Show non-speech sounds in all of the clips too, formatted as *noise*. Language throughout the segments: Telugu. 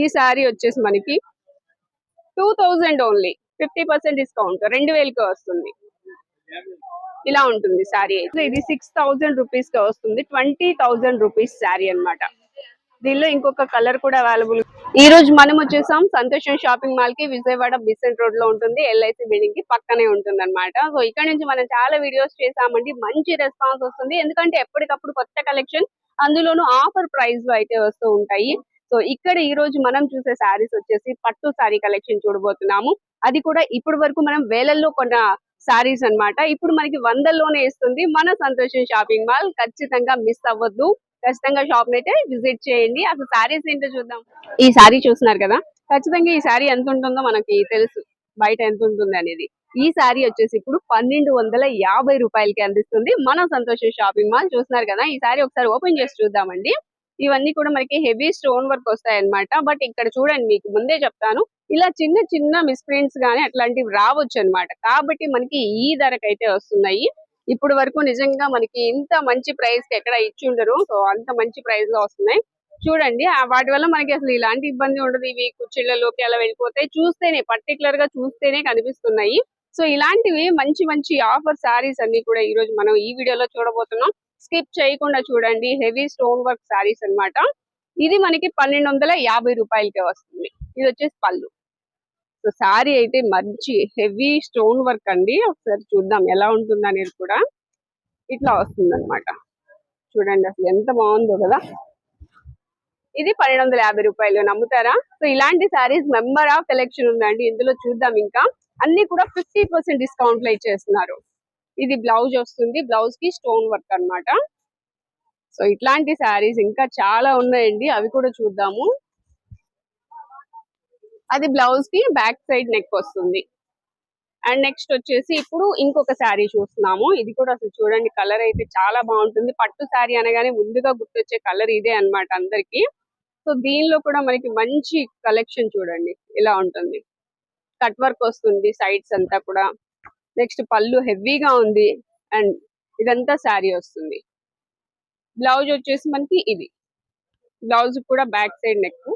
ఈ శారీ వచ్చేసి మనకి two thousand only fifty percent discount రెండు వేలకి వస్తుంది. ఇలా ఉంటుంది శారీ అయితే. ఇది సిక్స్ థౌజండ్ రూపీస్కి వస్తుంది ట్వంటీ థౌజండ్ రూపీస్ శారీ అన్నమాట. దీనిలో ఇంకొక కలర్ కూడా అవైలబుల్. ఈ రోజు మనం వచ్చేసాం సంతోషం షాపింగ్ మాల్కి విజయవాడ బిసెంట్ రోడ్లో ఉంటుంది ఎల్ఐసి బిల్డింగ్కి పక్కనే ఉంటుంది అనమాట సో ఇక్కడ నుంచి మనం చాలా వీడియోస్ చేసామండి మంచి రెస్పాన్స్ వస్తుంది. ఎందుకంటే ఎప్పటికప్పుడు కొత్త కలెక్షన్ అందులోనూ ఆఫర్ ప్రైస్లో అయితే వస్తూ ఉంటాయి. సో ఇక్కడ ఈ రోజు మనం చూసే శారీస్ వచ్చేసి పట్టు శారీ కలెక్షన్ చూడబోతున్నాము. అది కూడా ఇప్పుడు వరకు మనం వేలల్లో కొన్న శారీస్ అన్నమాట. ఇప్పుడు మనకి వందల్లోనే ఇస్తుంది. మన సంతోషం షాపింగ్ మాల్ ఖచ్చితంగా మిస్ అవ్వద్దు. ఖచ్చితంగా షాప్ అయితే విజిట్ చేయండి. అసలు శారీస్ ఏంటో చూద్దాం. ఈ శారీ చూస్తున్నారు కదా? ఖచ్చితంగా ఈ శారీ ఎంత ఉంటుందో మనకి తెలుసు. బయట ఎంత ఉంటుంది అనేది. ఈ శారీ వచ్చేసి ఇప్పుడు పన్నెండు వందల యాభై రూపాయలకి అందిస్తుంది. మన సంతోషం షాపింగ్ మాల్ చూస్తున్నారు కదా? ఈ శారీ ఒకసారి ఓపెన్ చేసి చూద్దామండి. ఇవన్నీ కూడా మనకి హెవీ స్టోన్ వర్క్ వస్తాయి అన్నమాట బట్ ఇక్కడ చూడండి మీకు ముందే చెప్తాను. ఇలా చిన్న చిన్న మిస్ప్రింట్స్ గానీ అట్లాంటివి రావచ్చు అన్నమాట కాబట్టి మనకి ఈ ధరకైతే వస్తున్నాయి. ఇప్పుడు వరకు నిజంగా మనకి ఇంత మంచి ప్రైస్కి ఎక్కడ ఇచ్చి ఉండరు సో అంత మంచి ప్రైస్లో వస్తున్నాయి. చూడండి వాటి వల్ల మనకి అసలు ఇలాంటి ఇబ్బంది ఉండదు. ఇవి కుర్చీలలోకి అలా వెళ్ళిపోతాయి. చూస్తేనే పర్టికులర్గా చూస్తేనే కనిపిస్తున్నాయి. సో ఇలాంటివి మంచి మంచి ఆఫర్ శారీస్ అన్ని కూడా ఈ రోజు మనం ఈ వీడియోలో చూడబోతున్నాం. స్కిప్ చేయకుండా చూడండి హెవీ స్టోన్ వర్క్ శారీస్ అన్నమాట. ఇది మనకి పన్నెండు వందల యాభై రూపాయలకే వస్తుంది. ఇది వచ్చేసి పళ్ళు. సో శారీ అయితే మంచి హెవీ స్టోన్ వర్క్ అండి. ఒకసారి చూద్దాం ఎలా ఉంటుంది అనేది కూడా. ఇట్లా వస్తుంది అనమాట చూడండి అసలు ఎంత బాగుందో కదా. ఇది పన్నెండు వందల యాభై రూపాయలు. నమ్ముతారా? సో ఇలాంటి శారీస్ మెంబర్ ఆఫ్ కలెక్షన్ ఉందండి. ఇందులో చూద్దాం ఇంకా. అన్ని కూడా ఫిఫ్టీ పర్సెంట్ డిస్కౌంట్లో ఇచ్చేస్తున్నారు. ఇది బ్లౌజ్ వస్తుంది. బ్లౌజ్కి స్టోన్ వర్క్ అన్నమాట. సో ఇట్లాంటి శారీస్ ఇంకా చాలా ఉన్నాయండి. అవి కూడా చూద్దాము. అది బ్లౌజ్కి బ్యాక్ సైడ్ నెక్ వస్తుంది. అండ్ నెక్స్ట్ వచ్చేసి ఇప్పుడు ఇంకొక శారీ చూస్తున్నాము. ఇది కూడా అసలు చూడండి కలర్ అయితే చాలా బాగుంటుంది. పట్టు శారీ అనగానే ముందుగా గుర్తొచ్చే కలర్ ఇదే అన్నమాట అందరికి. సో దీనిలో కూడా మనకి మంచి కలెక్షన్ చూడండి ఇలా ఉంటుంది. కట్ వర్క్ వస్తుంది సైడ్స్ అంతా కూడా. నెక్స్ట్ పళ్ళు హెవీగా ఉంది అండ్ ఇదంతా శారీ వస్తుంది. బ్లౌజ్ వచ్చేసి మనకి ఇది. బ్లౌజ్ కూడా బ్యాక్ సైడ్ నెక్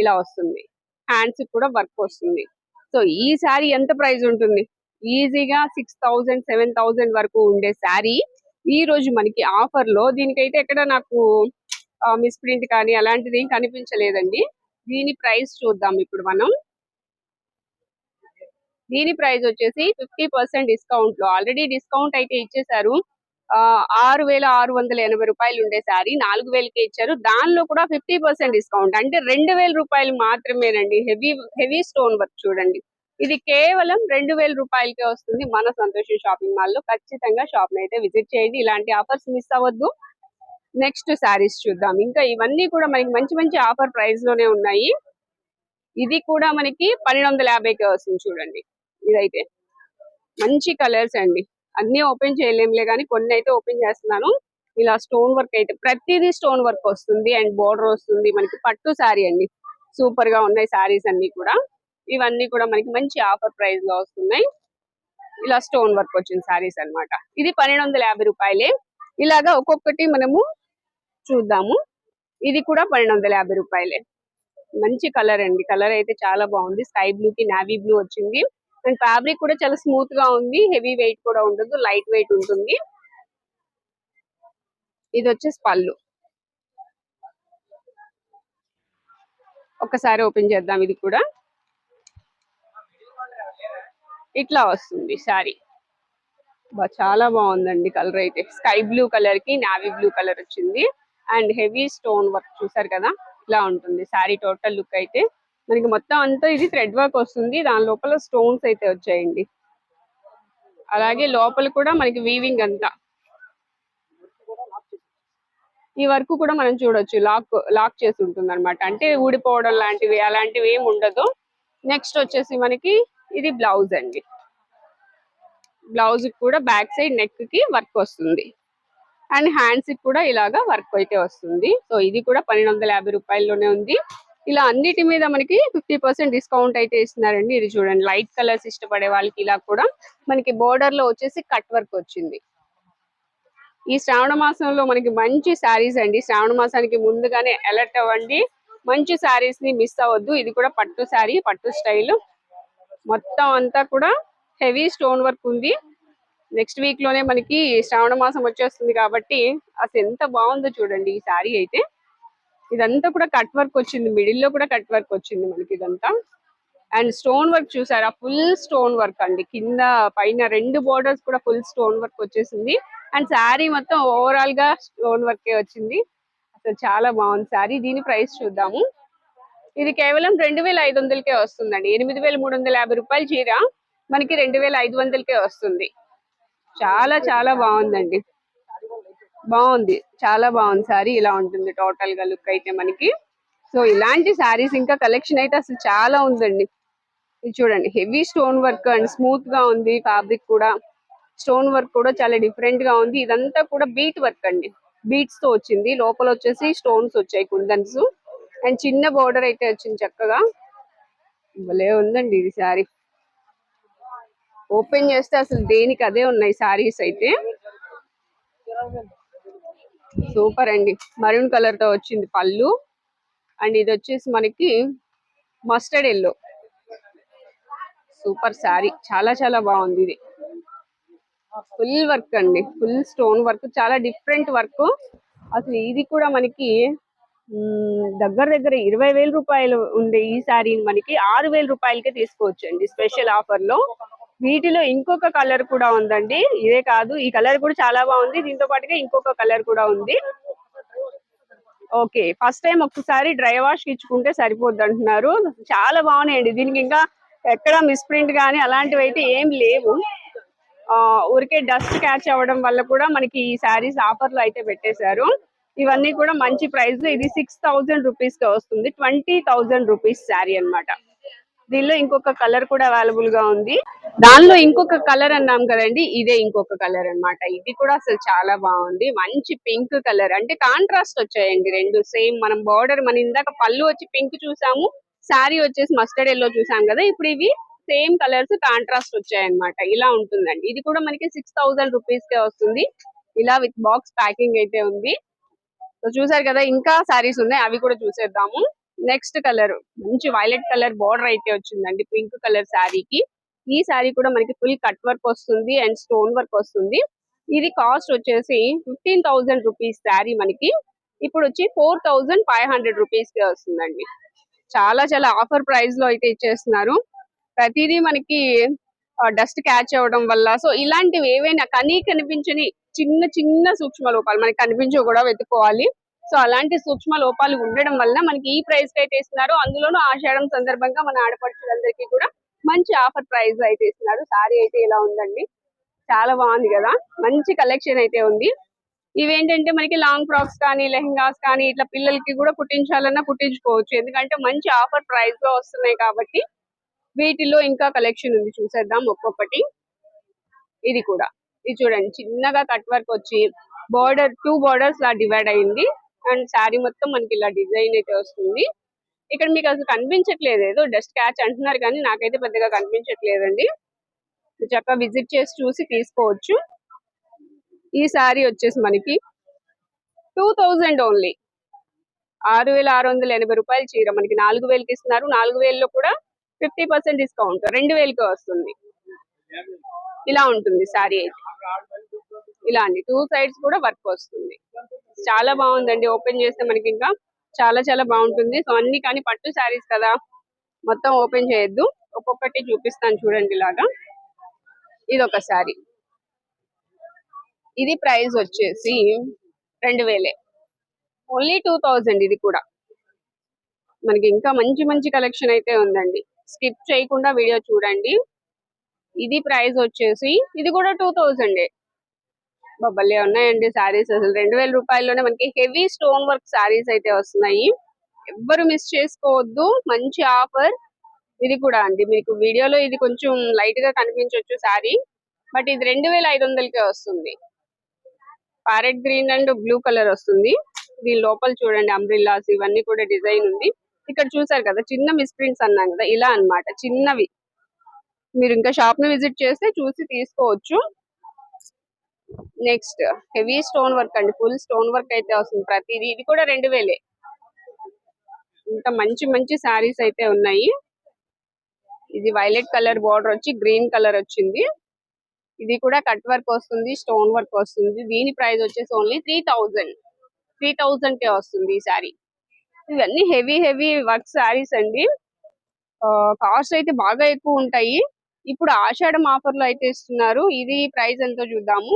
ఇలా వస్తుంది. హ్యాండ్స్ కూడా వర్క్ వస్తుంది. సో ఈ శారీ ఎంత ప్రైస్ ఉంటుంది? ఈజీగా సిక్స్ థౌజండ్ సెవెన్ థౌజండ్ వరకు ఉండే శారీ. ఈ రోజు మనకి ఆఫర్లో దీనికైతే ఎక్కడ నాకు మిస్ ప్రింట్ కానీ అలాంటిది ఏం కనిపించలేదండి. దీని ప్రైస్ చూద్దాం ఇప్పుడు మనం. దీని ప్రైస్ వచ్చేసి ఫిఫ్టీ పర్సెంట్ డిస్కౌంట్లో. ఆల్రెడీ డిస్కౌంట్ అయితే ఇచ్చేసారు ఆ, ఆరు వేల ఆరు వందల ఎనభై రూపాయలు ఉండే శారీ నాలుగు వేలకే ఇచ్చారు. దానిలో కూడా ఫిఫ్టీ పర్సెంట్ డిస్కౌంట్. అంటే రెండు వేల రూపాయలు మాత్రమేనండి. హెవీ హెవీ స్టోన్ వర్క్ చూడండి. ఇది కేవలం రెండు వేల రూపాయలకే వస్తుంది మన సంతోషం షాపింగ్ మాల్లో. ఖచ్చితంగా షాప్ని అయితే విజిట్ చేయండి. ఇలాంటి ఆఫర్స్ మిస్ అవ్వద్దు. నెక్స్ట్ శారీస్ చూద్దాం. ఇంకా ఇవన్నీ కూడా మనకి మంచి మంచి ఆఫర్ ప్రైస్లోనే ఉన్నాయి. ఇది కూడా మనకి పన్నెండు వందల యాభైకే వస్తుంది చూడండి. ఇదైతే. మంచి కలర్స్ అండి. అన్ని ఓపెన్ చేయలేములే కానీ కొన్ని అయితే ఓపెన్ చేస్తున్నాను. ఇలా స్టోన్ వర్క్ అయితే ప్రతిదీ స్టోన్ వర్క్ వస్తుంది అండ్ బోర్డర్ వస్తుంది. మనకి పట్టు శారీ అండి. సూపర్గా ఉన్నాయి శారీస్ అన్ని కూడా. ఇవన్నీ కూడా మనకి మంచి ఆఫర్ ప్రైస్లో వస్తున్నాయి. ఇలా స్టోన్ వర్క్ వచ్చిన శారీస్ అన్నమాట. ఇది పన్నెండు వందల యాభై రూపాయలే. ఇలాగా ఒక్కొక్కటి మనము చూద్దాము. ఇది కూడా పన్నెండు వందల యాభై రూపాయలే. మంచి కలర్ అండి. కలర్ అయితే చాలా బాగుంది. స్కై బ్లూ కి నావీ బ్లూ వచ్చింది. అండ్ ఫ్యాబ్రిక్ కూడా చాలా స్మూత్గా ఉంది. హెవీ వెయిట్ కూడా ఉండదు. లైట్ వెయిట్ ఉంటుంది. ఇది వచ్చేసి పళ్ళు. ఒకసారి ఓపెన్ చేద్దాం ఇది కూడా. ఇట్లా వస్తుంది సారీ బా చాలా బాగుందండి కలర్ అయితే. స్కై బ్లూ కలర్కి నావీ బ్లూ కలర్ వచ్చింది. అండ్ హెవీ స్టోన్ వర్క్ చూసారు కదా? ఇలా ఉంటుంది. సారీ టోటల్ లుక్ అయితే. మనకి మొత్తం అంతా ఇది థ్రెడ్ వర్క్ వస్తుంది. దాని లోపల స్టోన్స్ అయితే వచ్చాయండి. అలాగే లోపల కూడా మనకి వీవింగ్ అంతా. ఈ వర్క్ కూడా మనం చూడొచ్చు. లాక్ లాక్ చేసి ఉంటుంది అనమాట అంటే ఊడిపోవడం లాంటివి అలాంటివి ఏమి ఉండదు. నెక్స్ట్ వచ్చేసి మనకి ఇది బ్లౌజ్ అండి. బ్లౌజ్ కూడా బ్యాక్ సైడ్ నెక్కి వర్క్ వస్తుంది. అండ్ హ్యాండ్స్ కూడా ఇలాగా వర్క్ అయితే వస్తుంది. సో ఇది కూడా పన్నెండు వందల యాభై రూపాయల్లోనే ఉంది. ఇలా అన్నిటి మీద మనకి ఫిఫ్టీ పర్సెంట్ డిస్కౌంట్ అయితే ఇస్తున్నారండి. ఇది చూడండి. లైట్ కలర్స్ ఇష్టపడే వాళ్ళకి ఇలా కూడా మనకి బోర్డర్లో వచ్చేసి కట్ వర్క్ వచ్చింది. ఈ శ్రావణ మాసంలో మనకి మంచి శారీస్ అండి. శ్రావణ మాసానికి ముందుగానే అలర్ట్ అవ్వండి. మంచి శారీస్ని మిస్ అవ్వద్దు. ఇది కూడా పట్టు శారీ పట్టు స్టైల్ మొత్తం అంతా కూడా హెవీ స్టోన్ వర్క్ ఉంది. నెక్స్ట్ వీక్లోనే మనకి శ్రావణ మాసం వచ్చేస్తుంది కాబట్టి అసలు ఎంత బాగుందో చూడండి ఈ శారీ అయితే. ఇదంతా కూడా కట్ వర్క్ వచ్చింది. మిడిల్లో కూడా కట్ వర్క్ వచ్చింది మనకి ఇదంతా. అండ్ స్టోన్ వర్క్ చూసారా? ఫుల్ స్టోన్ వర్క్ అండి. కింద పైన రెండు బోర్డర్స్ కూడా ఫుల్ స్టోన్ వర్క్ వచ్చేసింది. అండ్ శారీ మొత్తం ఓవరాల్గా స్టోన్ వర్క్ వచ్చింది. అసలు చాలా బాగుంది శారీ. దీని ప్రైస్ చూద్దాము. ఇది కేవలం రెండు వేల ఐదు వందలకే వస్తుందండి. ఎనిమిది వేల మూడు వందల యాభై రూపాయల చీర. మనకి రెండు వేల ఐదు వందలకే వస్తుంది. చాలా చాలా బాగుందండి. బాగుంది. చాలా బాగుంది సారీ. ఇలా ఉంటుంది టోటల్గా లుక్ అయితే మనకి. సో ఇలాంటి సారీస్ ఇంకా కలెక్షన్ అయితే అసలు చాలా ఉందండి. ఇది చూడండి. హెవీ స్టోన్ వర్క్ అండ్ స్మూత్గా ఉంది ఫ్యాబ్రిక్ కూడా. స్టోన్ వర్క్ కూడా చాలా డిఫరెంట్గా ఉంది. ఇదంతా కూడా బీట్ వర్క్ అండి. బీట్స్తో వచ్చింది. లోపల వచ్చేసి స్టోన్స్ వచ్చాయి కుందన్స్. అండ్ చిన్న బోర్డర్ అయితే వచ్చింది చక్కగా. భలే ఉందండి ఇది శారీ ఓపెన్ చేస్తే అసలు దేనికి అదే ఉన్నాయి శారీస్ అయితే. సూపర్ అండి. మరూన్ కలర్తో వచ్చింది పళ్ళు. అండ్ ఇది వచ్చేసి మనకి మస్టర్డ్ ఎల్లో. సూపర్ శారీ. చాలా చాలా బాగుంది ఇది. ఫుల్ వర్క్ అండి. Full stone work. చాలా డిఫరెంట్ వర్క్. అసలు ఇది కూడా మనకి దగ్గర దగ్గర ఇరవై వేల రూపాయలు ఉండే ఈ శారీని మనకి ఆరు వేల రూపాయలకే తీసుకోవచ్చు అండి స్పెషల్ ఆఫర్లో వీటిలో ఇంకొక కలర్ కూడా ఉందండి. ఇదే కాదు ఈ కలర్ కూడా చాలా బాగుంది. దీంతో పాటుగా ఇంకొక కలర్ కూడా ఉంది. ఓకే ఫస్ట్ టైం ఒక్కసారి డ్రై వాష్ ఇచ్చుకుంటే సరిపోద్ది అంటున్నారు. చాలా బాగున్నాయండి. దీనికి ఇంకా ఎక్కడ మిస్ప్రింట్ కానీ అలాంటివి అయితే ఏం లేవు. ఆ, ఊరికే డస్ట్ క్యాచ్ అవ్వడం వల్ల కూడా మనకి ఈ శారీస్ ఆఫర్లో అయితే పెట్టేశారు. ఇవన్నీ కూడా మంచి ప్రైస్ ఇది సిక్స్ థౌజండ్ రూపీస్కి వస్తుంది. ట్వంటీ థౌజండ్ రూపీస్ శారీ అన్నమాట. దీనిలో ఇంకొక కలర్ కూడా అవైలబుల్గా ఉంది. దానిలో ఇంకొక కలర్ అన్నాం కదండి ఇదే ఇంకొక కలర్ అన్నమాట. ఇది కూడా అసలు చాలా బాగుంది. మంచి పింక్ కలర్. అంటే కాంట్రాస్ట్ వచ్చాయండి రెండు. సేమ్ మనం బార్డర్ మన ఇందాక పళ్ళు వచ్చి పింక్ చూసాము శారీ వచ్చేసి మస్టర్డ్ ఎల్లో చూసాం కదా ఇప్పుడు ఇవి సేమ్ కలర్స్ కాంట్రాస్ట్ వచ్చాయన్నమాట. ఇలా ఉంటుందండి. ఇది కూడా మనకి సిక్స్ థౌసండ్ రూపీస్ కే వస్తుంది. ఇలా విత్ బాక్స్ ప్యాకింగ్ అయితే ఉంది. సో చూసారు కదా ఇంకా సారీస్ ఉన్నాయి. అవి కూడా చూసేద్దాము. నెక్స్ట్ కలర్ మంచి వైలెట్ కలర్ బార్డర్ అయితే వచ్చిందండి. పింక్ కలర్ శారీకి. ఈ శారీ కూడా మనకి ఫుల్ కట్ వర్క్ వస్తుంది అండ్ స్టోన్ వర్క్ వస్తుంది. ఇది కాస్ట్ వచ్చేసి ఫిఫ్టీన్ థౌసండ్ రూపీస్ శారీ మనకి. ఇప్పుడు వచ్చి ఫోర్ థౌసండ్ ఫైవ్ హండ్రెడ్ రూపీస్కి వస్తుందండి. చాలా చాలా ఆఫర్ ప్రైస్లో అయితే ఇచ్చేస్తున్నారు. ప్రతిదీ మనకి డస్ట్ క్యాచ్ అవ్వడం వల్ల. సో ఇలాంటివి ఏవైనా కనీ కనిపించని చిన్న చిన్న సూక్ష్మ లోపాలు మనకి కనిపించవు కూడా వెతుక్కోవాలి. సో అలాంటి సూక్ష్మ లోపాలు ఉండడం వల్ల మనకి ఈ ప్రైస్కి అయితే ఇస్తున్నారు. అందులోనూ ఆషాఢం సందర్భంగా మన ఆడపడుచులందరికీ కూడా మంచి ఆఫర్ ప్రైస్ అయితే ఇస్తున్నారు. సారీ అయితే ఇలా ఉందండి. చాలా బాగుంది కదా. మంచి కలెక్షన్ అయితే ఉంది. ఇవేంటంటే మనకి లాంగ్ ఫ్రాక్స్ కానీ లెహంగాస్ కానీ ఇట్లా పిల్లలకి కూడా కుట్టించాలన్నా కుట్టించుకోవచ్చు. ఎందుకంటే మంచి ఆఫర్ ప్రైస్లో వస్తున్నాయి కాబట్టి వీటిలో ఇంకా కలెక్షన్ ఉంది. చూసేద్దాం ఒక్కొక్కటి. ఇది కూడా. ఇది చూడండి. చిన్నగా కట్ వర్క్ వచ్చి బార్డర్ టూ బార్డర్స్ లా డివైడ్ అయింది. అండ్ శారీ మొత్తం మనకి ఇలా డిజైన్ అయితే వస్తుంది. ఇక్కడ మీకు అసలు కనిపించట్లేదు. ఏదో డస్ట్ క్యాచ్ అంటున్నారు కానీ నాకైతే పెద్దగా కనిపించట్లేదండి. చక్కగా విజిట్ చేసి చూసి తీసుకోవచ్చు. ఈ శారీ వచ్చేసి మనకి టూ థౌజండ్ ఓన్లీ. ఆరు వేల ఆరు వందల ఎనభై రూపాయల చీర మనకి నాలుగు వేలకి ఇస్తున్నారు. నాలుగు వేలలో కూడా ఫిఫ్టీ పర్సెంట్ డిస్కౌంట్. రెండు వేలకి వస్తుంది. ఇలా ఉంటుంది శారీ అయితే. ఇలా అండి. టూ సైడ్స్ కూడా వర్క్ వస్తుంది. చాలా బాగుందండి. ఓపెన్ చేస్తే మనకి ఇంకా చాలా చాలా బాగుంటుంది. సో అన్ని కానీ పట్టు శారీస్ కదా మొత్తం ఓపెన్ చేయొద్దు. ఒక్కొక్కటి చూపిస్తాను చూడండి ఇలాగా. ఇది ఒక శారీ. ఇది ప్రైస్ వచ్చేసి రెండు వేలే. ఓన్లీ టూ థౌజండ్ ఇది కూడా. మనకి ఇంకా మంచి మంచి కలెక్షన్ అయితే ఉందండి. స్కిప్ చేయకుండా వీడియో చూడండి. ఇది ప్రైస్ వచ్చేసి ఇది కూడా టూ థౌజండే బొబ్బలే ఉన్నాయండి శారీస్ అసలు. రెండు వేల రూపాయల్లోనే మనకి హెవీ స్టోన్ వర్క్ శారీస్ అయితే వస్తున్నాయి. ఎవ్వరు మిస్ చేసుకోవద్దు. మంచి ఆఫర్. ఇది కూడా అండి. మీకు వీడియోలో ఇది కొంచెం లైట్గా కనిపించవచ్చు శారీ బట్ ఇది రెండు వేల ఐదు వందలకే వస్తుంది. Parrot green and blue colour వస్తుంది. దీని లోపల చూడండి అంబ్రిల్లాస్ ఇవన్నీ కూడా డిజైన్ ఉంది. ఇక్కడ చూసారు కదా చిన్న మిస్ప్రింట్స్ అన్నాం కదా ఇలా అన్నమాట. చిన్నవి. మీరు ఇంకా షాప్ని విజిట్ చేస్తే చూసి తీసుకోవచ్చు. నెక్స్ట్ హెవీ స్టోన్ వర్క్ అండి. ఫుల్ స్టోన్ వర్క్ అయితే వస్తుంది ప్రతిదీ. ఇది కూడా రెండు వేలే. ఇంకా మంచి మంచి శారీస్ అయితే ఉన్నాయి. ఇది వైలెట్ కలర్ బార్డర్ వచ్చి గ్రీన్ కలర్ వచ్చింది. ఇది కూడా కట్ వర్క్ వస్తుంది స్టోన్ వర్క్ వస్తుంది. దీని ప్రైస్ వచ్చేసి only three thousand. Three thousand కే వస్తుంది ఈ శారీ. ఇవన్నీ హెవీ హెవీ వర్క్ శారీస్ అండి. కాస్ట్ అయితే బాగా ఎక్కువ ఉంటాయి. ఇప్పుడు ఆషాఢం ఆఫర్లో అయితే ఇస్తున్నారు. ఇది ప్రైస్ ఎంతో చూద్దాము.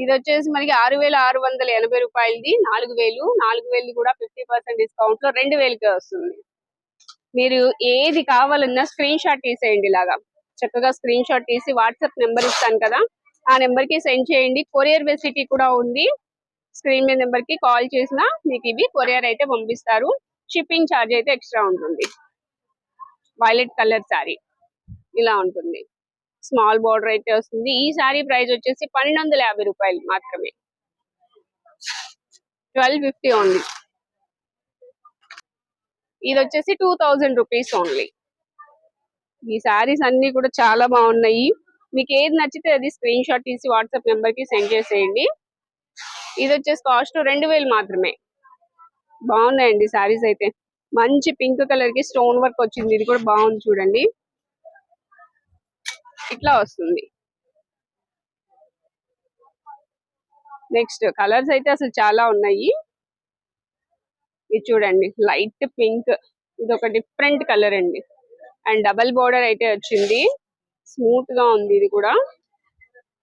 ఇది వచ్చేసి మనకి ఆరు వేల ఆరు వందల ఎనభై రూపాయలది నాలుగు వేలు నాలుగు వేలు కూడా ఫిఫ్టీ పర్సెంట్ డిస్కౌంట్లో రెండు వేలకే వస్తుంది. మీరు ఏది కావాలన్నా స్క్రీన్ షాట్ తీసేయండి ఇలాగా. చక్కగా స్క్రీన్ షాట్ తీసి వాట్సాప్ నెంబర్ ఇస్తాను కదా ఆ నెంబర్కి సెండ్ చేయండి. కొరియర్ ఫెసిలిటీ కూడా ఉంది. స్క్రీన్ మీద నెంబర్కి కాల్ చేసినా మీకు ఇవి కొరియర్ అయితే పంపిస్తారు. షిప్పింగ్ ఛార్జ్ అయితే ఎక్స్ట్రా ఉంటుంది. Violet colour sari. ఇలా ఉంటుంది. స్మాల్ బార్డర్ అయితే వస్తుంది. ఈ సారీ ప్రైస్ వచ్చేసి పన్నెండు వందల యాభై రూపాయలు మాత్రమే. Twelve fifty only. ఇది వచ్చేసి టూ థౌజండ్ రూపీస్ ఓన్లీ. ఈ సారీస్ అన్ని కూడా చాలా బాగున్నాయి. మీకు ఏది నచ్చితే అది స్క్రీన్ షాట్ తీసి వాట్సాప్ నెంబర్కి సెండ్ చేసేయండి. ఇది వచ్చేసి కాస్ట్ రెండు వేలు మాత్రమే. బాగున్నాయండి సారీస్ అయితే. మంచి పింక్ కలర్కి స్టోన్ వర్క్ వచ్చింది. ఇది కూడా బాగుంది చూడండి. ఇట్లా వస్తుంది. నెక్స్ట్ కలర్స్ అయితే అసలు చాలా ఉన్నాయి. ఇది చూడండి లైట్ పింక్ ఇది ఒక డిఫరెంట్ కలర్ అండి. అండ్ డబల్ బోర్డర్ అయితే వచ్చింది. స్మూత్గా ఉంది ఇది కూడా.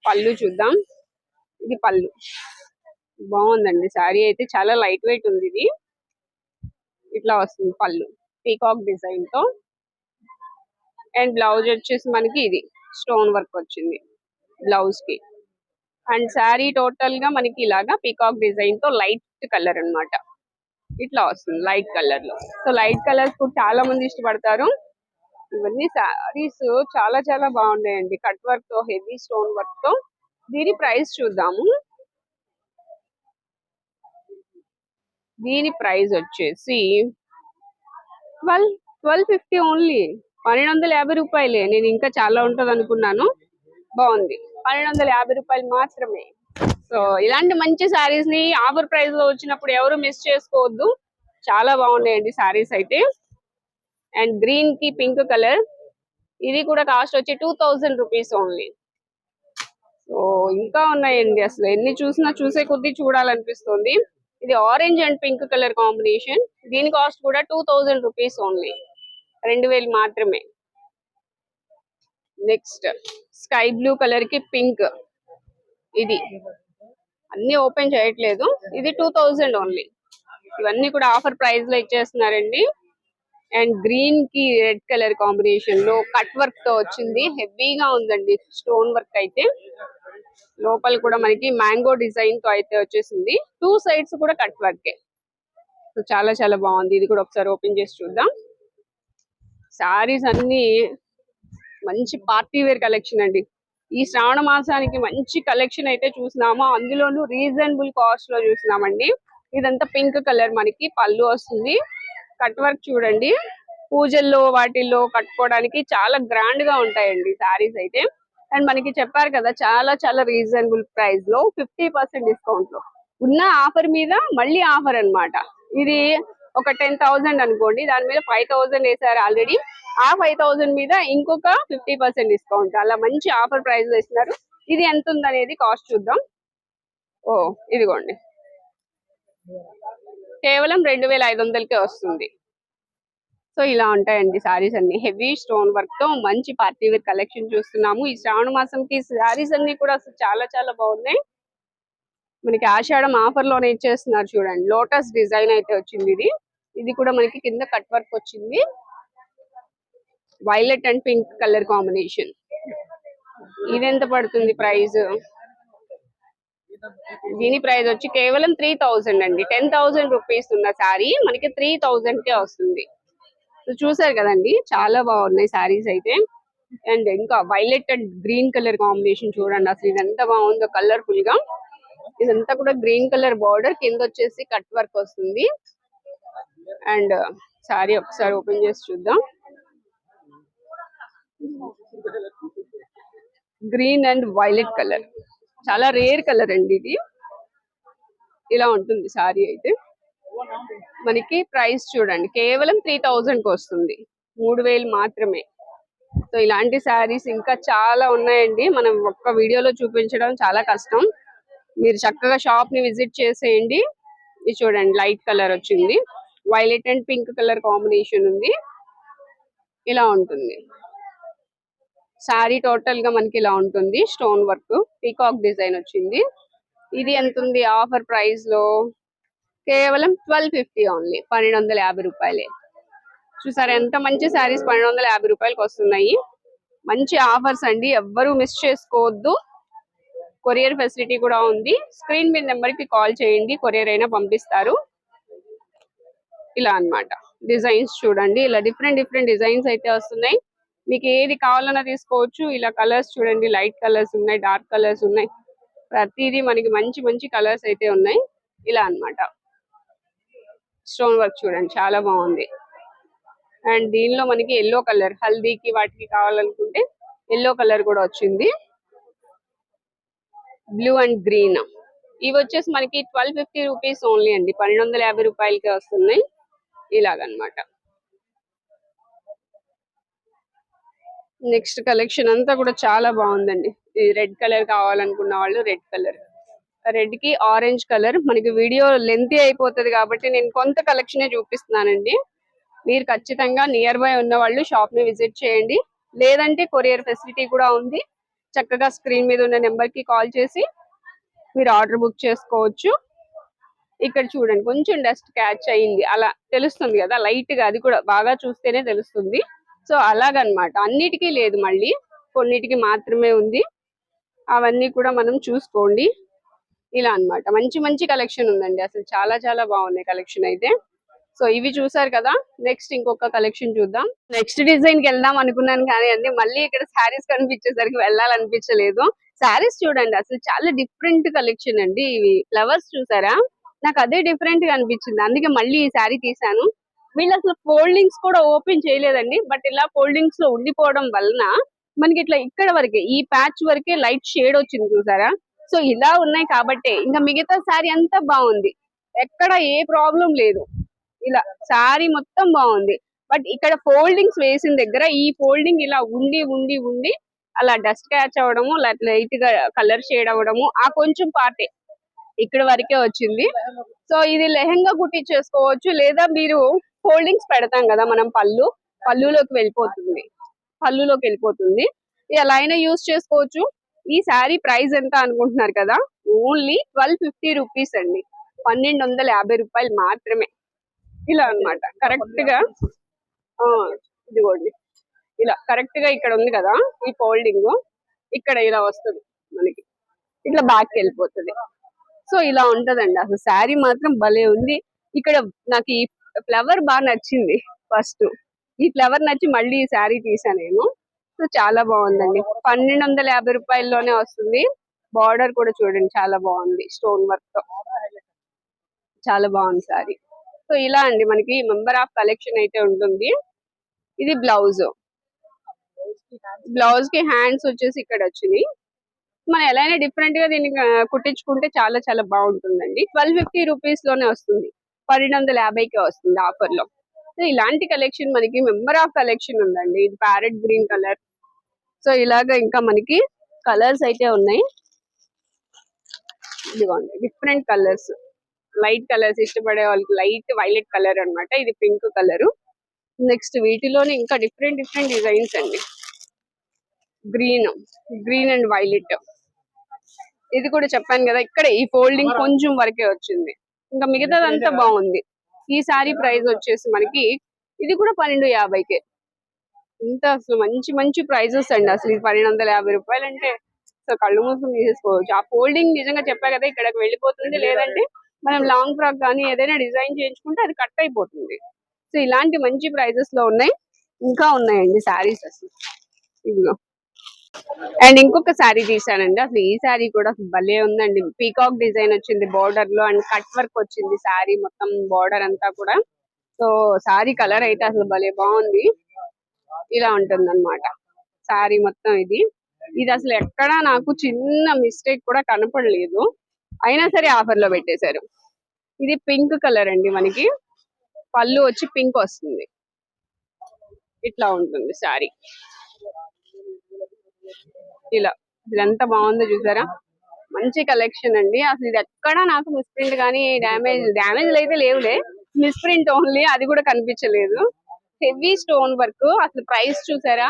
పళ్ళు చూద్దాం. ఇది పళ్ళు. బాగుందండి శారీ అయితే చాలా లైట్ వెయిట్ ఉంది ఇది. ఇట్లా వస్తుంది పళ్ళు. పీకాక్ డిజైన్తో అండ్ బ్లౌజ్ వచ్చేసి మనకి ఇది. స్టోన్ వర్క్ వచ్చింది బ్లౌజ్కి అండ్ శారీ టోటల్గా మనకి ఇలాగా పీకాక్ డిజైన్తో లైట్ కలర్ అన్నమాట. ఇట్లా వస్తుంది లైట్ కలర్లో సో లైట్ కలర్స్ కూడా చాలా మంది ఇష్టపడతారు. ఇవన్నీ శారీస్ చాలా చాలా బాగున్నాయండి. కట్ వర్క్తో హెవీ స్టోన్ వర్క్తో దీని ప్రైస్ చూద్దాము. దీని ప్రైస్ వచ్చేసి ట్వెల్వ్ ట్వెల్వ్ ఫిఫ్టీ ఓన్లీ. పన్నెండు వందల యాభై రూపాయలే. నేను ఇంకా చాలా ఉంటుంది అనుకున్నాను బాగుంది. పన్నెండు వందల యాభై రూపాయలు మాత్రమే. సో ఇలాంటి మంచి శారీస్ని ఆఫర్ ప్రైస్లో వచ్చినప్పుడు ఎవరు మిస్ చేసుకోవద్దు. చాలా బాగున్నాయండి శారీస్ అయితే. అండ్ గ్రీన్కి పింక్ కలర్. ఇది కూడా కాస్ట్ వచ్చి two thousand rupees only. So ఇంకా ఉన్నాయండి అసలు. ఎన్ని చూసినా చూసే కొద్దీ చూడాలనిపిస్తుంది. ఇది orange and pink colour combination. దీని కాస్ట్ కూడా టూ థౌజండ్ రూపీస్ ఓన్లీ. రెండు వేలు మాత్రమే. నెక్స్ట్ స్కై బ్లూ కలర్కి పింక్ ఇది. అన్ని ఓపెన్ చేయట్లేదు. ఇది టూ థౌజండ్ ఓన్లీ ఇవన్నీ కూడా ఆఫర్ ప్రైస్లో ఇచ్చేస్తున్నారండి. అండ్ గ్రీన్కి రెడ్ కలర్ కాంబినేషన్లో కట్ వర్క్తో వచ్చింది. హెవీగా ఉందండి స్టోన్ వర్క్ అయితే. లోపల కూడా మనకి మ్యాంగో డిజైన్తో అయితే వచ్చేసింది. టూ సైడ్స్ కూడా కట్ వర్కే సో చాలా చాలా బాగుంది. ఇది కూడా ఒకసారి ఓపెన్ చేసి చూద్దాం. సారీస్ అన్ని మంచి పార్టీ వేర్ కలెక్షన్ అండి. ఈ శ్రావణ మాసానికి మంచి కలెక్షన్ అయితే చూసినాము. అందులోనూ రీజనబుల్ కాస్ట్లో చూసినామండి. ఇదంతా పింక్ కలర్ మనకి పళ్ళు వస్తుంది. కట్ వర్క్ చూడండి. పూజల్లో వాటిల్లో కట్టుకోవడానికి చాలా గ్రాండ్గా ఉంటాయండి సారీస్ అయితే. అండ్ మనకి చెప్పారు కదా చాలా చాలా రీజనబుల్ ప్రైస్లో ఫిఫ్టీ పర్సెంట్ డిస్కౌంట్లో. ఉన్న ఆఫర్ మీద మళ్ళీ ఆఫర్ అన్నమాట. ఇది ఒక టెన్ థౌసండ్ అనుకోండి దాని మీద ఫైవ్ థౌసండ్ వేసారు ఆల్రెడీ. ఆ ఫైవ్ థౌసండ్ మీద ఇంకొక ఫిఫ్టీ పర్సెంట్ డిస్కౌంట్. అలా మంచి ఆఫర్ ప్రైస్ వేస్తున్నారు ఇది ఎంత ఉందనేది కాస్ట్ చూద్దాం. ఓ ఇదిగోండి. కేవలం రెండు వేల ఐదు వందలకే వస్తుంది. సో ఇలా ఉంటాయండి సారీస్ అన్ని. హెవీ స్టోన్ వర్క్తో మంచి పార్టీ వేర్ కలెక్షన్ చూస్తున్నాము. ఈ శ్రావణ మాసంకి సారీస్ అన్ని కూడా అసలు చాలా చాలా బాగున్నాయి. మనకి ఆషాఢం ఆఫర్లోనే ఇచ్చేస్తున్నారు చూడండి. లోటస్ డిజైన్ అయితే వచ్చింది ఇది. ఇది కూడా మనకి కింద కట్ వర్క్ వచ్చింది. Violet and pink colour combination ఇది ఎంత పడుతుంది ప్రైస్? దీని ప్రైస్ వచ్చి కేవలం త్రీ థౌజండ్ అండి. టెన్ థౌసండ్ రూపీస్ ఉన్న శారీ మనకి త్రీ థౌజండ్ కే వస్తుంది. చూసారు కదండి? చాలా బాగున్నాయి శారీస్ అయితే. అండ్ ఇంకా violet and green colour combination చూడండి. అసలు ఇది ఎంత బాగుందో కలర్ఫుల్గా. ఇదంతా కూడా గ్రీన్ కలర్ బార్డర్. కింద వచ్చేసి కట్ వర్క్ వస్తుంది. అండ్ సారీ ఒకసారి ఓపెన్ చేసి చూద్దాం. Green and violet colour. చాలా రేర్ కలర్ అండి ఇది. ఇలా ఉంటుంది సారీ అయితే. మనకి ప్రైస్ చూడండి. కేవలం త్రీ థౌజండ్కి వస్తుంది. మూడు వేలు మాత్రమే. సో ఇలాంటి శారీస్ ఇంకా చాలా ఉన్నాయండి. మనం ఒక్క వీడియోలో చూపించడం చాలా కష్టం. మీరు చక్కగా షాప్ని విజిట్ చేసేయండి. ఇది చూడండి లైట్ కలర్ వచ్చింది. Violet and pink colour combination ఉంది. ఇలా ఉంటుంది. శారీ టోటల్గా మనకి ఇలా ఉంటుంది. స్టోన్ వర్క్ పీకాక్ డిజైన్ వచ్చింది. ఇది ఎంత ఉంది? ఆఫర్ ప్రైస్లో కేవలం ట్వెల్వ్ ఫిఫ్టీ ఓన్లీ పన్నెండు వందల యాభై రూపాయలే. చూసారు ఎంత మంచి శారీస్ పన్నెండు వందల యాభై రూపాయలకి వస్తున్నాయి. మంచి ఆఫర్స్ అండి. ఎవ్వరూ మిస్ చేసుకోవద్దు. కొరియర్ ఫెసిలిటీ కూడా ఉంది. స్క్రీన్ మీద నెంబర్కి కాల్ చేయండి. కొరియర్ అయినా పంపిస్తారు. ఇలా అన్నమాట. డిజైన్స్ చూడండి. ఇలా డిఫరెంట్ డిఫరెంట్ డిజైన్స్ అయితే వస్తున్నాయి. మీకు ఏది కావాలన్నా తీసుకోవచ్చు. ఇలా కలర్స్ చూడండి. లైట్ కలర్స్ ఉన్నాయి. డార్క్ కలర్స్ ఉన్నాయి. ప్రతిదీ మనకి మంచి మంచి కలర్స్ అయితే ఉన్నాయి. ఇలా అన్నమాట. స్టోన్ వర్క్ చూడండి. చాలా బాగుంది. అండ్ దీనిలో మనకి ఎల్లో కలర్ హల్దీకి వాటికి కావాలనుకుంటే ఎల్లో కలర్ కూడా వచ్చింది. Blue and green. ఇవి వచ్చేసి మనకి ట్వెల్వ్ ఫిఫ్టీ రూపీస్ ఓన్లీ అండి. పన్నెండు వందల యాభై రూపాయలకి వస్తున్నాయి. ఇలాగనమాట. నెక్స్ట్ కలెక్షన్ అంతా కూడా చాలా బాగుందండి. ఈ రెడ్ కలర్ కావాలనుకున్న వాళ్ళు రెడ్ కలర్. రెడ్కి ఆరెంజ్ కలర్. మనకి వీడియో లెంతీ అయిపోతుంది కాబట్టి నేను కొంత కలెక్షన్ చూపిస్తున్నానండి. మీరు ఖచ్చితంగా నియర్ బై ఉన్న వాళ్ళు షాప్ని విజిట్ చేయండి. లేదంటే కొరియర్ ఫెసిలిటీ కూడా ఉంది. చక్కగా స్క్రీన్ మీద ఉన్న నెంబర్కి కాల్ చేసి మీరు ఆర్డర్ బుక్ చేసుకోవచ్చు. ఇక్కడ చూడండి కొంచెం డస్ట్ క్యాచ్ అయింది. అలా తెలుస్తుంది కదా లైట్గా అది కూడా బాగా చూస్తేనే తెలుస్తుంది. సో అలాగనమాట. అన్నిటికీ లేదు మళ్ళీ. కొన్నిటికి మాత్రమే ఉంది. అవన్నీ కూడా మనం చూసుకోండి. ఇలా అన్నమాట. మంచి మంచి కలెక్షన్ ఉందండి. అసలు చాలా చాలా బాగున్నాయి కలెక్షన్ అయితే. సో ఇవి చూసారు కదా. నెక్స్ట్ ఇంకొక కలెక్షన్ చూద్దాం. నెక్స్ట్ డిజైన్కి వెళ్దాం అనుకున్నాను కానీ అండి మళ్ళీ ఇక్కడ శారీస్ కనిపించేసరికి వెళ్ళాలనిపించలేదు. శారీస్ చూడండి అసలు చాలా డిఫరెంట్ కలెక్షన్ అండి ఇవి. ఫ్లవర్స్ చూసారా? నాకు అదే డిఫరెంట్గా అనిపించింది. అందుకే మళ్ళీ ఈ శారీ తీసాను వీళ్ళు అసలు ఫోల్డింగ్స్ కూడా ఓపెన్ చేయలేదండి బట్ ఇలా ఫోల్డింగ్స్లో ఉండిపోవడం వలన మనకి ఇట్లా ఇక్కడ వరకే ఈ ప్యాచ్ వరకే లైట్ షేడ్ వచ్చింది చూసారా? సో ఇలా ఉన్నాయి కాబట్టే ఇంకా మిగతా శారీ అంతా బాగుంది. ఎక్కడ ఏ ప్రాబ్లం లేదు. ఇలా శారీ మొత్తం బాగుంది. బట్ ఇక్కడ ఫోల్డింగ్స్ వేసిన దగ్గర ఈ ఫోల్డింగ్ ఇలా ఉండి ఉండి ఉండి అలా డస్ట్ క్యాచ్ అవ్వడము లైట్గా కలర్ షేడ్ అవ్వడము ఆ కొంచెం పార్టే ఇక్కడ వరకే వచ్చింది. సో ఇది లెహంగా కుట్టించేసుకోవచ్చు లేదా మీరు ఫోల్డింగ్స్ పెడతాం కదా మనం పళ్ళు పళ్ళులోకి వెళ్ళిపోతుంది. పళ్ళులోకి వెళ్ళిపోతుంది. ఎలా అయినా యూస్ చేసుకోవచ్చు. ఈ శారీ ప్రైస్ ఎంత అనుకుంటున్నారు కదా? ఓన్లీ ట్వెల్వ్ ఫిఫ్టీ రూపీస్ అండి. పన్నెండు వందల యాభై రూపాయలు మాత్రమే. ఇలా అన్నమాట. కరెక్ట్గా ఆ, ఇదిగోండి. ఇలా కరెక్ట్గా ఇక్కడ ఉంది కదా ఈ ఫోల్డింగ్. ఇక్కడ ఇలా వస్తుంది మనకి. ఇట్లా బ్యాక్ వెళ్ళిపోతుంది. సో ఇలా ఉంటదండి. అసలు శారీ మాత్రం భలే ఉంది. ఇక్కడ నాకు ఈ ఫ్లవర్ బాగా నచ్చింది ఫస్ట్. ఈ ఫ్లవర్ నచ్చి మళ్ళీ ఈ శారీ తీసా నేను సో చాలా బాగుందండి. పన్నెండు వందల యాభై రూపాయల్లోనే వస్తుంది. బార్డర్ కూడా చూడండి చాలా బాగుంది. స్టోన్ వర్క్తో. చాలా బాగుంది శారీ. సో ఇలా అండి మనకి మెంబర్ ఆఫ్ కలెక్షన్ అయితే ఉంటుంది. ఇది బ్లౌజ్. బ్లౌజ్కి హ్యాండ్స్ వచ్చేసి ఇక్కడ వచ్చినాయి. మనం ఎలా అయినా డిఫరెంట్గా దీన్ని కుట్టించుకుంటే చాలా చాలా బాగుంటుందండి. ట్వెల్వ్ ఫిఫ్టీ రూపీస్లోనే వస్తుంది. పన్నెండు వందల యాభైకే వస్తుంది ఆఫర్లో. సో ఇలాంటి కలెక్షన్ మనకి మెంబర్ ఆఫ్ కలెక్షన్ ఉందండి. ఇది ప్యారెట్ గ్రీన్ కలర్. సో ఇలాగా ఇంకా మనకి కలర్స్ అయితే ఉన్నాయి. ఇదిగోండి డిఫరెంట్ కలర్స్. లైట్ కలర్స్ ఇష్టపడే వాళ్ళకి లైట్ వైలెట్ కలర్ అన్నమాట. ఇది పింక్ కలర్. నెక్స్ట్ వీటిలోనే ఇంకా డిఫరెంట్ డిఫరెంట్ డిజైన్స్ అండి. Green green and violet. ఇది కూడా చెప్పాను కదా ఇక్కడ ఈ ఫోల్డింగ్ కొంచెం వరకే వచ్చింది. ఇంకా మిగతాదంతా బాగుంది. ఈ సారీ ప్రైస్ వచ్చేసి మనకి ఇది కూడా పన్నెండు యాభైకే. ఇంత అసలు మంచి మంచి ప్రైజెస్ అండి. అసలు ఇది పన్నెండు వందల యాభై రూపాయలు అంటే సో కళ్ళు మూసుకుని తీసేసుకోవచ్చు. ఆ ఫోల్డింగ్ నిజంగా చెప్పా కదా ఇక్కడికి వెళ్ళిపోతుంది లేదంటే మనం లాంగ్ ఫ్రాక్ కానీ ఏదైనా డిజైన్ చేయించుకుంటే అది కట్ అయిపోతుంది. సో ఇలాంటి మంచి ప్రైజెస్లో ఉన్నాయి. ఇంకా ఉన్నాయండి శారీస్ అసలు. ఇదిగో. అండ్ ఇంకొక శారీ తీసానండి అసలు ఈ శారీ కూడా భలే ఉందండి. పీకాక్ డిజైన్ వచ్చింది బార్డర్లో అండ్ కట్ వర్క్ వచ్చింది శారీ మొత్తం బార్డర్ అంతా కూడా. సో శారీ కలర్ అయితే అసలు భలే బాగుంది. ఇలా ఉంటుంది అనమాట శారీ మొత్తం ఇది. ఇది అసలు ఎక్కడా నాకు చిన్న మిస్టేక్ కూడా కనపడలేదు. అయినా సరే ఆఫర్లో పెట్టేశారు. ఇది పింక్ కలర్ అండి మనకి. పళ్ళు వచ్చి పింక్ వస్తుంది. ఇట్లా ఉంటుంది శారీ. ఇలా. ఇది ఎంత బాగుందో చూసారా? మంచి కలెక్షన్ అండి. అసలు ఇది ఎక్కడ నాకు మిస్ప్రింట్ కానీ డ్యామేజ్ డ్యామేజ్లు అయితే లేవులే. Misprint only. అది కూడా కనిపించలేదు. Heavy stone work. అసలు ప్రైస్ చూసారా?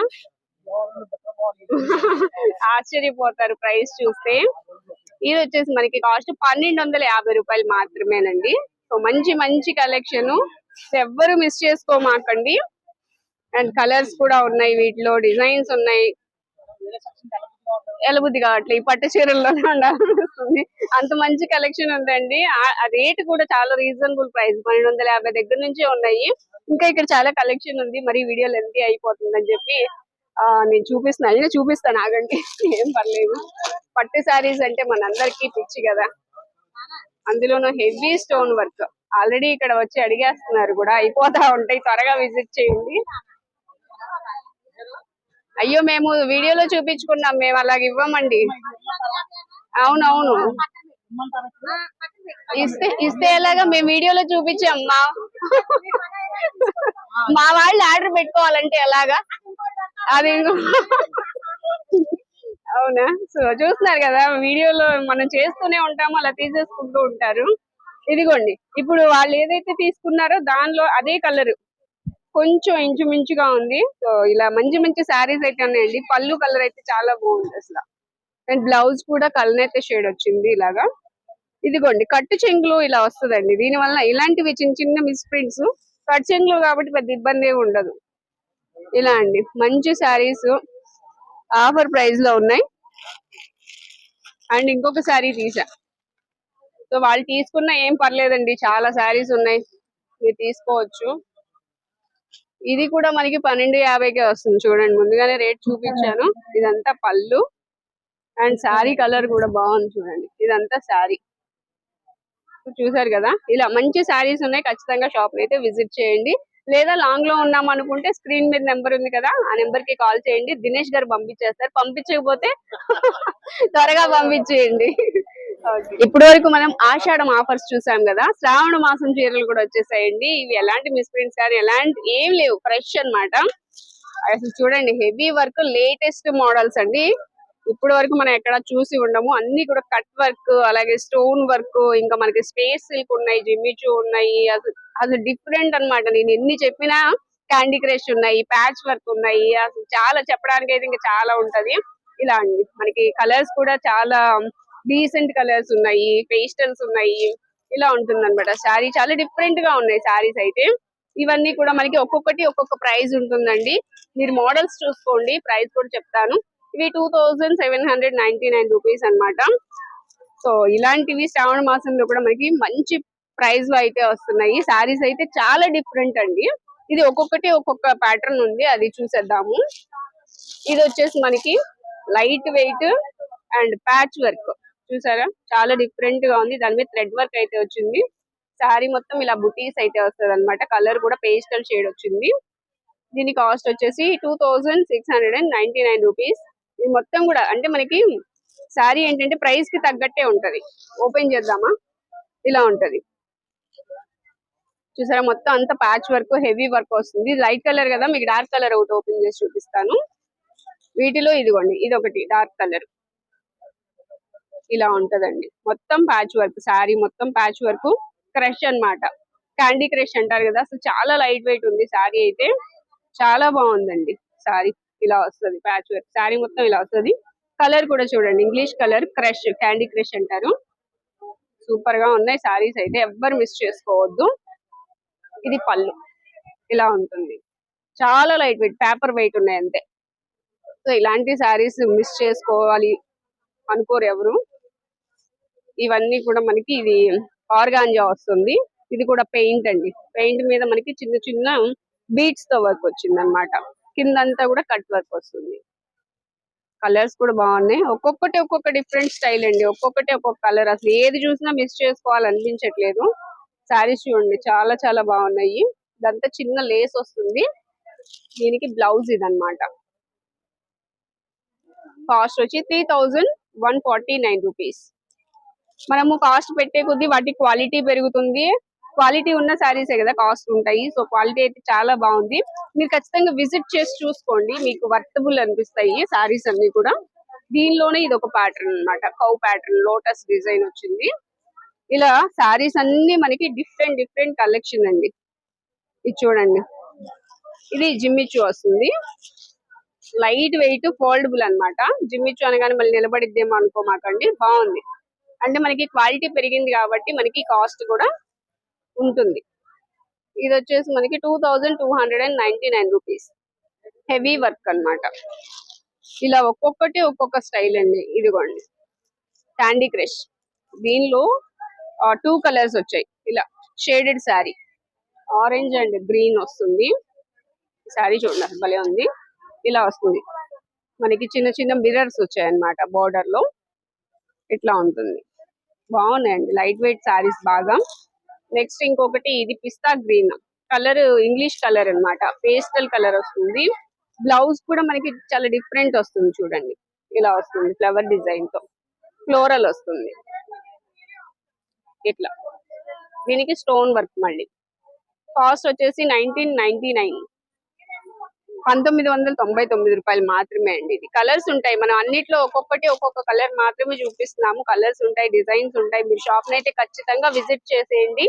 ఆశ్చర్యపోతారు ప్రైస్ చూస్తే. ఇది వచ్చేసి మనకి కాస్ట్ పన్నెండు వందల యాభై రూపాయలు మాత్రమేనండి. సో మంచి మంచి కలెక్షన్ ఎవ్వరు మిస్ చేసుకోమాకండి. అండ్ కలర్స్ కూడా ఉన్నాయి వీటిలో డిజైన్స్ ఉన్నాయి. ఎలబుద్ధి కావట్లే ఈ పట్టు చీరల్లోనే ఉండాలనిపిస్తుంది. అంత మంచి కలెక్షన్ ఉందండి. ఆ- రేట్ కూడా చాలా రీజనబుల్ ప్రైస్ పన్నెండు వందల యాభై దగ్గర నుంచే ఉన్నాయి. ఇంకా ఇక్కడ చాలా కలెక్షన్ ఉంది. మరి వీడియో లెంత్ అయిపోతుందని చెప్పి నేను చూపిస్తున్నా. అయినా చూపిస్తాను ఆగండి. ఏం పర్లేదు. పట్టు శారీస్ అంటే మనందరికీ పిచ్చి కదా. అందులోనూ హెవీ స్టోన్ వర్క్ ఆల్రెడీ ఇక్కడ వచ్చి అడిగేస్తున్నారు కూడా. అయిపోతా ఉంటాయి. త్వరగా విజిట్ చేయండి. అయ్యో మేము వీడియోలో చూపించుకున్నాం. మేము అలాగ ఇవ్వమండి. అవునవును. ఇస్తే ఇస్తే ఎలాగా? మేము వీడియోలో చూపించాం మా *laughs* మా వాళ్ళు ఆర్డర్ పెట్టుకోవాలంటే ఎలాగా? అది *laughs* అవునా? సో చూస్తున్నారు కదా వీడియోలో మనం చేస్తూనే ఉంటాము అలా తీసేసుకుంటూ ఉంటారు. ఇదిగోండి ఇప్పుడు వాళ్ళు ఏదైతే తీసుకున్నారో దానిలో అదే కలర్. కొంచెం ఇంచుమించుగా ఉంది. సో ఇలా మంచి మంచి శారీస్ అయితే ఉన్నాయండి. పళ్ళు కలర్ అయితే చాలా బాగుంది అసలు. అండ్ బ్లౌజ్ కూడా కలనైతే షేడ్ వచ్చింది ఇలాగా. ఇదిగోండి కట్టు చెంగులు ఇలా వస్తుందండి. దీని వల్ల ఇలాంటివి చిన్న చిన్న మిస్ ప్రింట్స్ కట్ చెంగులు కాబట్టి పెద్ద ఇబ్బంది ఉండదు. ఇలా అండి మంచి శారీస్ ఆఫర్ ప్రైస్లో ఉన్నాయి. అండ్ ఇంకొక శారీ తీసా. సో వాళ్ళు తీసుకున్న ఏం పర్లేదండి చాలా శారీస్ ఉన్నాయి. మీరు తీసుకోవచ్చు. ఇది కూడా మనకి పన్నెండు యాభైకే వస్తుంది చూడండి. ముందుగానే రేట్ చూపించాను. ఇదంతా పళ్ళు. అండ్ శారీ కలర్ కూడా బాగుంది చూడండి. ఇదంతా శారీ. చూసారు కదా? ఇలా మంచి శారీస్ ఉన్నాయి. ఖచ్చితంగా షాప్ అయితే విజిట్ చేయండి. లేదా లాంగ్లో ఉన్నాం అనుకుంటే స్క్రీన్ మీద నెంబర్ ఉంది కదా? ఆ నెంబర్కి కాల్ చేయండి. దినేష్ గారు పంపించేస్తారు. పంపించకపోతే *laughs* త్వరగా పంపించేయండి. ఇప్పటి వరకు మనం ఆషాఢం ఆఫర్స్ చూసాం కదా? శ్రావణ మాసం చీరలు కూడా వచ్చేసాయండి. ఇవి ఎలాంటి మిస్ప్రింట్స్ కానీ ఎలాంటి ఏం లేవు. ఫ్రెష్ అన్నమాట. అసలు చూడండి హెవీ వర్క్ లేటెస్ట్ మోడల్స్ అండి. ఇప్పటి వరకు మనం ఎక్కడ చూసి ఉండము. అన్ని కూడా కట్ వర్క్ అలాగే స్టోన్ వర్క్ ఇంకా మనకి స్పేస్ సిల్క్ ఉన్నాయి జిమ్మిచూ ఉన్నాయి. అసలు అసలు డిఫరెంట్ అన్నమాట. నేను ఎన్ని చెప్పినా క్యాండీ క్రష్ ఉన్నాయి ప్యాచ్ వర్క్ ఉన్నాయి. అసలు చాలా చెప్పడానికి అయితే ఇంకా చాలా ఉంటది. ఇలా అండి. మనకి కలర్స్ కూడా చాలా డీసెంట్ కలర్స్ ఉన్నాయి పేస్టల్స్ ఉన్నాయి. ఇలా ఉంటుంది అనమాట శారీ చాలా డిఫరెంట్గా ఉన్నాయి శారీస్ అయితే. ఇవన్నీ కూడా మనకి ఒక్కొక్కటి ఒక్కొక్క ప్రైస్ ఉంటుందండి. మీరు మోడల్స్ చూసుకోండి. ప్రైస్ కూడా చెప్తాను. ఇవి two thousand seven hundred ninety nine rupees అనమాట సో ఇలాంటివి శ్రావణ మాసంలో కూడా మనకి మంచి ప్రైస్లో అయితే వస్తున్నాయి. శారీస్ అయితే చాలా డిఫరెంట్ అండి. ఇది ఒక్కొక్కటి ఒక్కొక్క ప్యాటర్న్ ఉంది. అది చూసేద్దాము. ఇది వచ్చేసి మనకి light weight and patch work చూసారా? చాలా డిఫరెంట్గా ఉంది. దాని మీద థ్రెడ్ వర్క్ అయితే వచ్చింది. శారీ మొత్తం ఇలా బుటీస్ అయితే వస్తుంది అనమాట కలర్ కూడా పేస్టల్ షేడ్ వచ్చింది. దీని కాస్ట్ వచ్చేసి two thousand six hundred and ninety nine rupees ఇది మొత్తం కూడా అంటే మనకి శారీ ఏంటంటే ప్రైస్కి తగ్గట్టే ఉంటది. ఓపెన్ చేద్దామా? ఇలా ఉంటది. చూసారా? మొత్తం అంత ప్యాచ్ వర్క్ హెవీ వర్క్ వస్తుంది. లైట్ కలర్ కదా మీకు డార్క్ కలర్ ఒకటి ఓపెన్ చేసి చూపిస్తాను. వీటిలో ఇదిగోండి ఇది ఒకటి డార్క్ కలర్ ఇలా ఉంటదండి. మొత్తం ప్యాచ్ వర్క్ శారీ మొత్తం ప్యాచ్ వర్క్ క్రష్ అన్నమాట. క్యాండీ క్రష్ అంటారు కదా అసలు చాలా లైట్ వెయిట్ ఉంది శారీ అయితే. చాలా బాగుందండి శారీ. ఇలా వస్తుంది. ప్యాచ్ వర్క్ శారీ మొత్తం ఇలా వస్తుంది. కలర్ కూడా చూడండి. English colour crush candy crush అంటారు. సూపర్గా ఉన్నాయి శారీస్ అయితే. ఎవ్వరు మిస్ చేసుకోవద్దు. ఇది పళ్ళు. ఇలా ఉంటుంది. చాలా లైట్ వెయిట్ పేపర్ వెయిట్ ఉన్నాయి అంతే. సో ఇలాంటి శారీస్ మిస్ చేసుకోవాలి అనుకోరు ఎవరు. ఇవన్నీ కూడా మనకి ఇది ఆర్గాంజా వస్తుంది. ఇది కూడా పెయింట్ అండి. పెయింట్ మీద మనకి చిన్న చిన్న బీట్స్తో వర్క్ వచ్చింది అనమాట కిందంతా కూడా కట్ వర్క్ వస్తుంది. కలర్స్ కూడా బాగున్నాయి. ఒక్కొక్కటి ఒక్కొక్క డిఫరెంట్ స్టైల్ అండి. ఒక్కొక్కటి ఒక్కొక్క కలర్. అసలు ఏది చూసినా మిస్ చేసుకోవాలనిపించట్లేదు. శారీస్ చూడండి చాలా చాలా బాగున్నాయి. ఇదంతా చిన్న లేస్ వస్తుంది. దీనికి బ్లౌజ్ ఇదనమాట కాస్ట్ వచ్చి three thousand one forty nine rupees. మనము కాస్ట్ పెట్టే కొద్దీ వాటి క్వాలిటీ పెరుగుతుంది. క్వాలిటీ ఉన్న శారీసే కదా కాస్ట్ ఉంటాయి. సో క్వాలిటీ అయితే చాలా బాగుంది. మీరు ఖచ్చితంగా విజిట్ చేసి చూసుకోండి. మీకు వర్తబుల్ అనిపిస్తాయి శారీస్ అన్ని కూడా. దీనిలోనే ఇది ఒక ప్యాటర్న్ అన్నమాట. కౌ ప్యాటర్న్ లోటస్ డిజైన్ వచ్చింది. ఇలా శారీస్ అన్ని మనకి డిఫరెంట్ డిఫరెంట్ కలెక్షన్ అండి. ఇది చూడండి. ఇది జిమ్మిచు వస్తుంది. లైట్ వెయిట్ ఫోల్డబుల్ అన్నమాట. జిమ్మిచ్చు అనగానే మళ్ళీ నిలబడిద్దేమో అనుకోమాకండి. బాగుంది. అంటే మనకి క్వాలిటీ పెరిగింది కాబట్టి మనకి కాస్ట్ కూడా ఉంటుంది. ఇది వచ్చేసి మనకి two thousand two hundred and ninety nine rupees. Heavy work అన్నమాట. ఇలా ఒక్కొక్కటి ఒక్కొక్క స్టైల్ అండి. ఇదిగోండి. క్యాండీ క్రష్ దీనిలో టూ కలర్స్ వచ్చాయి. ఇలా shaded sari orange and green వస్తుంది. శారీ చూడండి అసలు భలే ఉంది. ఇలా వస్తుంది. మనకి చిన్న చిన్న మిర్రర్స్ వచ్చాయన్నమాట బార్డర్లో లో. ఇట్లా ఉంటుంది. బాగున్నాయండి. లైట్ వెయిట్ శారీస్ బాగా. నెక్స్ట్ ఇంకొకటి ఇది పిస్తా గ్రీన్. కలర్ ఇంగ్లీష్ కలర్ అన్నమాట. పేస్టల్ కలర్ వస్తుంది. బ్లౌజ్ కూడా మనకి చాలా డిఫరెంట్ వస్తుంది చూడండి. ఇలా వస్తుంది ఫ్లవర్ డిజైన్తో. ఫ్లోరల్ వస్తుంది. ఇట్లా. దీనికి స్టోన్ వర్క్ మళ్ళీ. కాస్ట్ వచ్చేసి నైన్టీన్ నైన్టీ నైన్ పంతొమ్మిది వందల తొంభై తొమ్మిది రూపాయలు మాత్రమే అండి ఇది. కలర్స్ ఉంటాయి. మనం అన్నిట్లో ఒక్కొక్కటి ఒక్కొక్క కలర్ మాత్రమే చూపిస్తున్నాము. కలర్స్ ఉంటాయి డిజైన్స్ ఉంటాయి. మీరు షాప్ అయితే ఖచ్చితంగా విజిట్ చేసేయండి.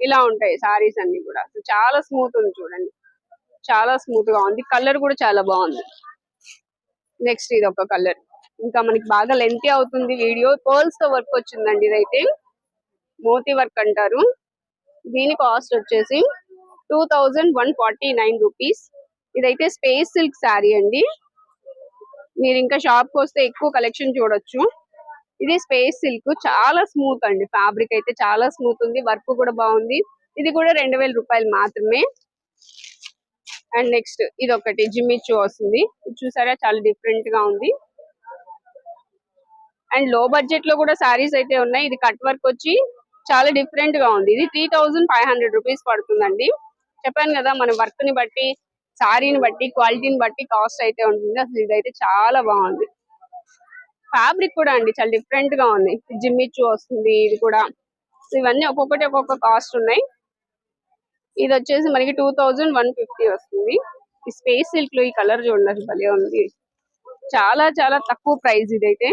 ఇలా ఉంటాయి సారీస్ అన్ని కూడా. చాలా స్మూత్ ఉంది చూడండి. చాలా స్మూత్గా ఉంది. కలర్ కూడా చాలా బాగుంది. నెక్స్ట్ ఇది ఒక కలర్ ఇంకా మనకి బాగా లెంతీ అవుతుంది వీడియో. పర్ల్స్తో వర్క్ వచ్చిందండి ఇదైతే. మోతీ వర్క్ అంటారు. దీని కాస్ట్ వచ్చేసి two thousand one forty nine rupees ఇదైతే స్పేస్ సిల్క్ శారీ అండి. మీరు ఇంకా షాప్కి వస్తే ఎక్కువ కలెక్షన్ చూడొచ్చు. ఇది స్పేస్ సిల్క్. చాలా స్మూత్ అండి. ఫ్యాబ్రిక్ అయితే చాలా స్మూత్ ఉంది. వర్క్ కూడా బాగుంది. ఇది కూడా రెండు వేల రూపాయలు మాత్రమే. అండ్ నెక్స్ట్ ఇది ఒకటి జిమ్మిచ్చు వస్తుంది. ఇది చూసారా? చాలా డిఫరెంట్గా ఉంది. అండ్లో బడ్జెట్లో కూడా సారీస్ అయితే ఉన్నాయి. ఇది కట్ వర్క్ వచ్చి చాలా డిఫరెంట్గా ఉంది. ఇది three thousand five hundred rupees పడుతుందండి. చెప్పాను కదా మన వర్క్ని బట్టి శారీని బట్టి క్వాలిటీని బట్టి కాస్ట్ అయితే ఉంటుంది. అసలు ఇదైతే చాలా బాగుంది. ఫ్యాబ్రిక్ కూడా అండి చాలా డిఫరెంట్గా ఉంది. జిమ్మిచ్చు వస్తుంది ఇది కూడా. ఇవన్నీ ఒక్కొక్కటి ఒక్కొక్క కాస్ట్ ఉన్నాయి. ఇది వచ్చేసి మనకి టూ థౌజండ్ వన్ ఫిఫ్టీ వస్తుంది. ఈ స్పేస్ సిల్క్లో ఈ కలర్ చూడండి అసలు భలే ఉంది. చాలా చాలా తక్కువ ప్రైస్ ఇదైతే.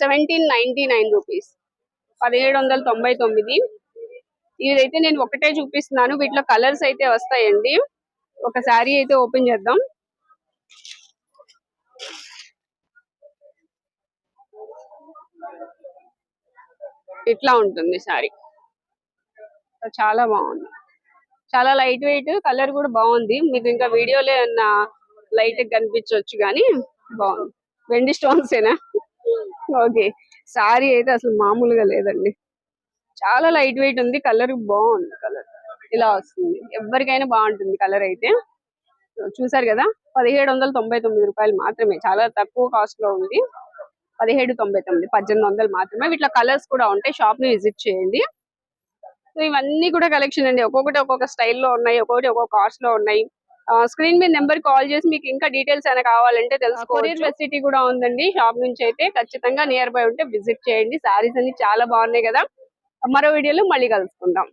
సెవెంటీన్ నైన్టీ నైన్ రూపీస్ పదిహేడు వందల తొంభై తొమ్మిది. ఇదైతే నేను ఒకటే చూపిస్తున్నాను. వీటిలో కలర్స్ అయితే వస్తాయండి. ఒక శారీ అయితే ఓపెన్ చేద్దాం. ఇట్లా ఉంటుంది శారీ. చాలా బాగుంది. చాలా లైట్ వెయిట్ కలర్ కూడా బాగుంది. మీకు ఇంకా వీడియోలో ఏమన్నా లైట్ కనిపించవచ్చు కానీ బాగుంది. వెండి స్టోన్స్ ఏనా ఓకే. సారీ అయితే అసలు మామూలుగా లేదండి. చాలా లైట్ వెయిట్ ఉంది కలర్ బాగుంది కలర్. ఇలా వస్తుంది. ఎవరికైనా బాగుంటుంది కలర్ అయితే. చూసారు కదా పదిహేడు వందల తొంభై తొమ్మిది రూపాయలు మాత్రమే. చాలా తక్కువ కాస్ట్లో ఉంది. పదిహేడు తొంభై తొమ్మిది పద్దెనిమిది వందలు మాత్రమే. వీటిలో కలర్స్ కూడా ఉంటాయి. షాప్ని విజిట్ చేయండి. సో ఇవన్నీ కూడా కలెక్షన్ అండి. ఒక్కొక్కటి ఒక్కొక్క స్టైల్లో ఉన్నాయి ఒక్కొక్కటి ఒక్కొక్క కాస్ట్లో ఉన్నాయి. స్క్రీన్ మీద నెంబర్ కాల్ చేసి మీకు ఇంకా డీటెయిల్స్ అయినా కావాలంటే తెలుసు కొరియర్ ఫెసిలిటీ కూడా ఉందండి. షాప్ నుంచి అయితే ఖచ్చితంగా నియర్ బై ఉంటే విజిట్ చేయండి. సారీస్ అన్ని చాలా బాగున్నాయి కదా. మరో వీడియోలో మళ్ళీ కలుసుకుందాం.